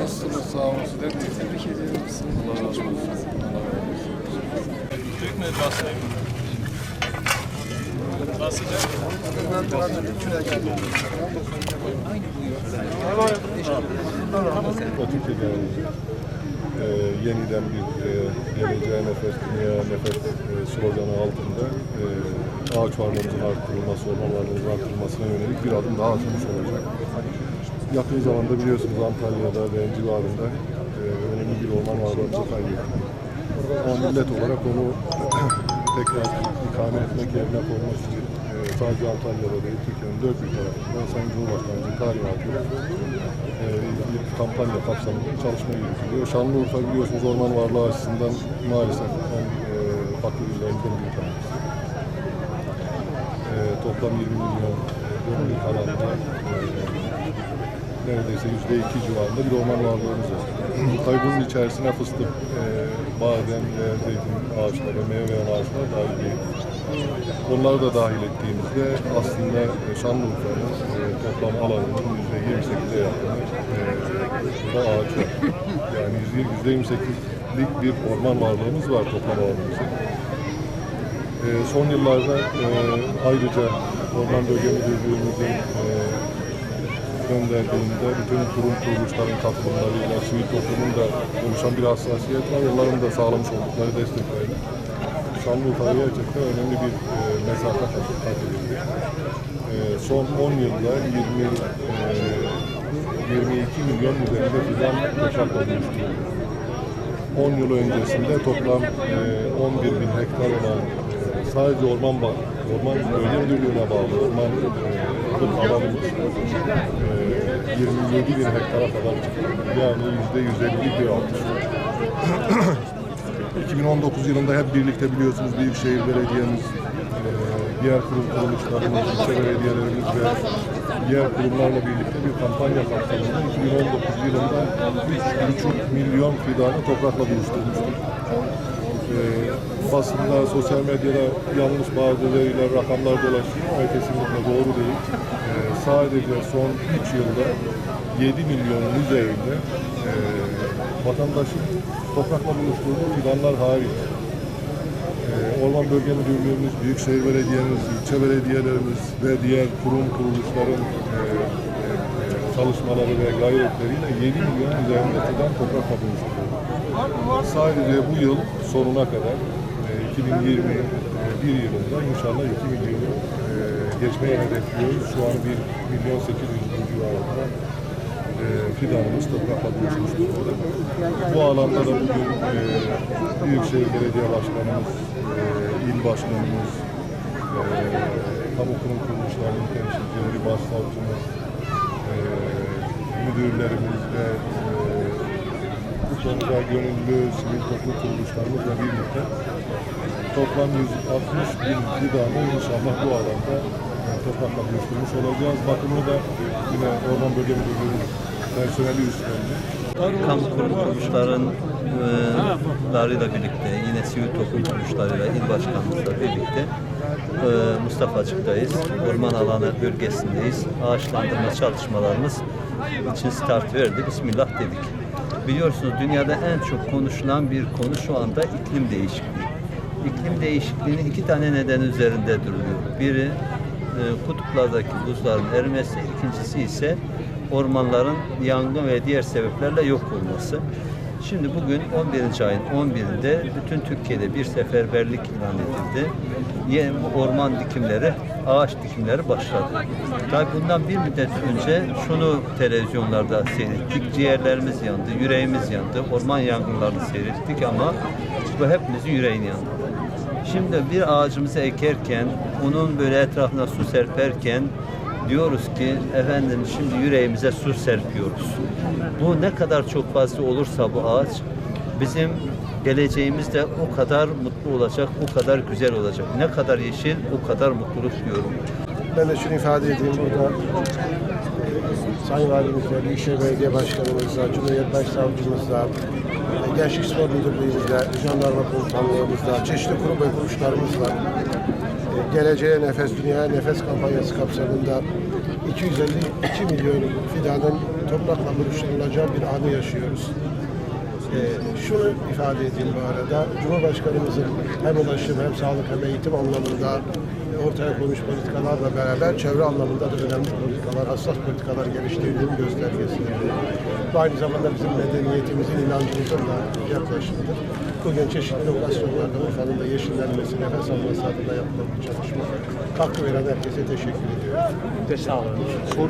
Nasılsınız? Sağ olun. Sizler de tebrik ediyoruz. Allah razı olsun. Allah razı olsun. Büyük mü basayım? Basacak. Bakırköy'de e, yeniden bir e, geleceğe nefes, dünyaya nefes e, sloganı altında e, ağaç varlığımızın arttırılması, orman arttırılmasına yönelik bir adım daha atılmış olacak. Yakın zamanda biliyorsunuz Antalya'da ve civarında e, önemli bir orman varlığımızı kaybettik. Ama millet olarak onu tekrar ikame etmek yerine koymak için sadece Antalya'da değil, Türkiye'nin dört bir tarafında Sayın Cumhurbaşkanı'nın talimatıyla e, bir kampanya kapsamında çalışma yürütülüyor. Şanlıurfa biliyorsunuz orman varlığı açısından maalesef en e, fakir illerimizden bir tanesi. E, toplam 20 milyon dönümlük alanda e, neredeyse yüzde iki civarında bir orman varlığımız var. Tabii bunun içerisine fıstık, e, badem zeytin ağaçları, meyve veren ağaçlar dahil değil. Onları da dahil ettiğimizde aslında e, Şanlıurfa'nın e, toplam alanının yüzde 28'e yakını e, burada ağaç var. Yani yüzde 28'lik bir orman varlığımız var toplam alanımızın. E, son yıllarda ayrıca Orman Bölge Müdürlüğümüzün gönderdiğinde bütün kurum kuruluşların katılımlarıyla sivil toplumun da oluşan bir hassasiyet var. Onların da sağlamış oldukları desteklerle Şanlıurfa'ya gerçekten önemli bir e, mesafe kat edildi. E, son 10 yılda 20, e, 22 milyon üzerinde fidan toprakla buluşturuldu. 10 yıl öncesinde toplam e, 11 bin hektar olan e, sadece orman bağ, orman bölge müdürlüğüne bağlı orman e, alanımız e, 27 bin hektara kadar çıktı. Yani yüzde 150'lik bir artış. 2019 yılında hep birlikte biliyorsunuz Büyükşehir Belediye'miz, e, diğer kurum kuruluşlarımız, ilçe belediyelerimiz ve diğer kurumlarla birlikte bir kampanya kapsamında 2019 yılında 3,5 milyon fidanı toprakla buluşturmuştuk. E, basında, sosyal medyada yanlış bazı veriler, rakamlar dolaşıyor ama kesinlikle doğru değil. E, sadece son 3 yılda 7 milyonun üzerinde e, vatandaşın toprakla buluşturduğu fidanlar hariç. E, Orman Bölge Müdürlüğümüz, Büyükşehir Belediye'miz, ilçe belediyelerimiz ve diğer kurum kuruluşların e, e, çalışmaları ve gayretleriyle 7 milyon üzerinde fidan toprakla buluşturuldu. Sadece bu yıl sonuna kadar e, 2021 yılında inşallah 2 milyonu e, geçmeye hedefliyoruz. Şu an 1 milyon 800 bin civarında e, fidanımız toprakla buluşmuş durumda. Bu alanda da bugün e, Büyükşehir Belediye Başkanımız, e, il başkanımız, e, kamu kurum kuruluşlarının temsilcileri, başsavcımız, e, müdürlerimiz ve e, bu konuda gönüllü sivil toplum kuruluşlarımızla birlikte toplam 160 bin fidanı inşallah bu alanda e, toprakla buluşturmuş olacağız. Bakımını da yine Orman Bölge Müdürlüğü personeli üstlendi. kamu kurum kuruluşlarıyla birlikte yine sivil toplum kuruluşlarıyla il başkanımızla birlikte e, Mustafa'cık'tayız. Orman alanı bölgesindeyiz. Ağaçlandırma çalışmalarımız için start verdi. Bismillah dedik. Biliyorsunuz dünyada en çok konuşulan bir konu şu anda iklim değişikliği. İklim değişikliğinin iki tane neden üzerinde duruluyor. Biri e, kutuplardaki buzların erimesi, ikincisi ise ormanların yangın ve diğer sebeplerle yok olması. Şimdi bugün 11. ayın 11'inde bütün Türkiye'de bir seferberlik ilan edildi. Yeni bu orman dikimleri, ağaç dikimleri başladı. Tabii bundan bir müddet önce şunu televizyonlarda seyrettik. Ciğerlerimiz yandı, yüreğimiz yandı. Orman yangınlarını seyrettik ama bu hepimizin yüreğini yandı. Şimdi bir ağacımızı ekerken, onun böyle etrafına su serperken diyoruz ki efendim şimdi yüreğimize su serpiyoruz. Bu ne kadar çok fazla olursa bu ağaç bizim geleceğimiz de o kadar mutlu olacak, o kadar güzel olacak. Ne kadar yeşil, o kadar mutluluk diyorum. ben de şunu ifade edeyim burada. Sayın Valimizle, Büyükşehir Belediye Başkanımızla, Cumhuriyet Başsavcımızla, Gençlik Spor Müdürlüğümüzle, Jandarma Komutanlığımızla, çeşitli kurum ve kuruluşlarımızla Geleceğe Nefes, Dünyaya Nefes kampanyası kapsamında 252 milyon fidanın toprakla buluşturulacağı bir anı yaşıyoruz. Ee, şunu ifade edeyim bu arada. Cumhurbaşkanımızın hem ulaşım hem sağlık hem eğitim anlamında e, ortaya koymuş politikalarla beraber çevre anlamında da önemli politikalar, hassas politikalar geliştirdiğinin göstergesidir. Bu aynı zamanda bizim medeniyetimizin, inancımızın da yaklaşımıdır. Bugün çeşitli lokasyonlarda Urfa'nın da yeşillenmesi, nefes alması adına yapılan bir çalışma. Katkı veren herkese teşekkür ediyorum. Soru